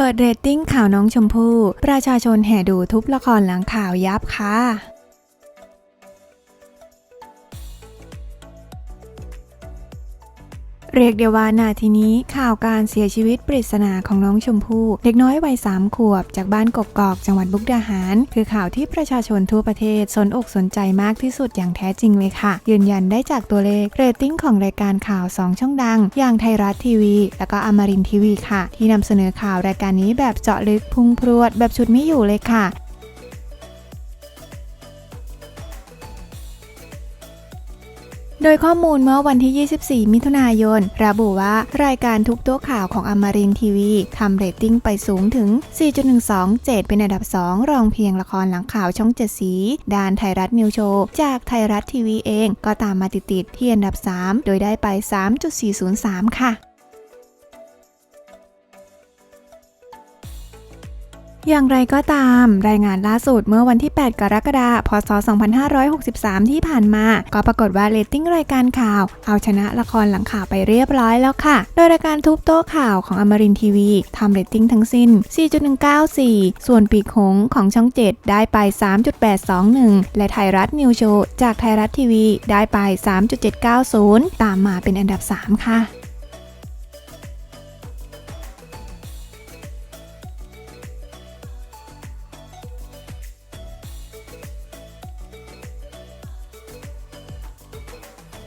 เปิดเรตติ้งข่าวน้องชมพู่ ประชาชนแห่ดูทุบละครหลังข่าวยับค่ะ เรียกเดียวว่านาทีนี้ข่าวการเสียชีวิตปริศนาของน้องชมพู่เด็กน้อยวัยสามขวบ จากบ้านกกอกจังหวัดบุกดาหาร คือข่าวที่ประชาชนทั่วประเทศสนอกสนใจมากที่สุดอย่างแท้จริงเลยค่ะ ยืนยันได้จากตัวเลขเรตติ้งของรายการข่าว 2 ช่องดัง อย่างไทยรัฐทีวี แล้วก็อมรินทีวีค่ะ ที่นำเสนอข่าวรายการนี้แบบเจาะลึกพุ่งพรวด แบบชุดไม่อยู่เลยค่ะ โดยข้อมูลเมื่อวันที่ 24 มิถุนายน ระบุว่ารายการทุกตัวข่าวของอมรินทีวีทำเรตติ้งไปสูงถึง 4.127 เป็นอันดับ 2 รองเพียงละครหลังข่าวช่องเจ็ดสีด้านไทยรัฐนิวโชว์จากไทยรัฐทีวีเองก็ตามมาติดๆที่อันดับ 3 โดยได้ไป 3.403 ค่ะ อย่างไรก็ตาม รายงานล่าสุดเมื่อวันที่ 8 กรกฎาคม พศ 2563 ที่ผ่านมา ก็ปรากฏว่าเรตติ้งรายการข่าว เอาชนะละครหลังข่าวไปเรียบร้อยแล้วค่ะ โดยรายการทุบโต๊ะข่าวของอมรินทีวีทำเรตติ้งทั้งสิ้น 4.194 ส่วนปีกหงของช่อง 7 ได้ไป 3.821 และไทยรัฐนิวโชว์จากไทยรัฐทีวีได้ไป 3.790 ตามมาเป็นอันดับ 3 ค่ะ